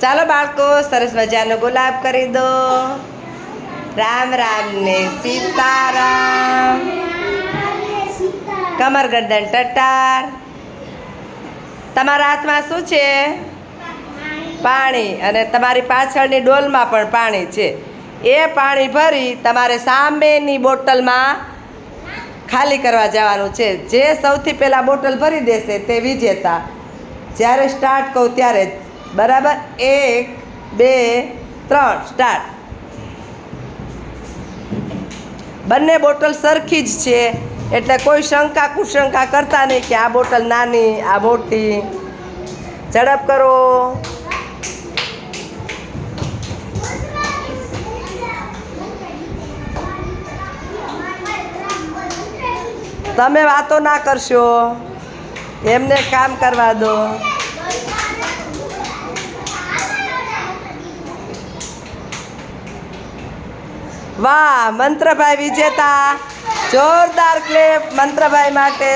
ચાલો બાળકો, સરસ મજાનો ગુલાબ કરી દો. રામ રામ ને સીતારામ. કમર ગરદન ટટાર. તમારા હાથમાં શું છે? પાણી. અને તમારી પાછળની ડોલમાં પણ પાણી છે. એ પાણી ભરી તમારે સામેની બોટલમાં ખાલી કરવા જવાનું છે. જે સૌથી પહેલાં બોટલ ભરી દેશે તે વિજેતા. જ્યારે સ્ટાર્ટ કહું ત્યારે જ બરાબર એક, બે, ત્રણ સ્ટાર્ટ બંને બોટલ સરખી જ છે, એટલે કોઈ શંકા કુશંકા કરતા નહીં કે આ બોટલ નાની, આ મોટી. ઝડપ કરો. તમે વાતો ના કરશો. એમને કામ કરવા દો. વાહ મંત્રભાઈ વિજેતા. જોરદાર ક્લેપ મંત્રભાઈ માટે.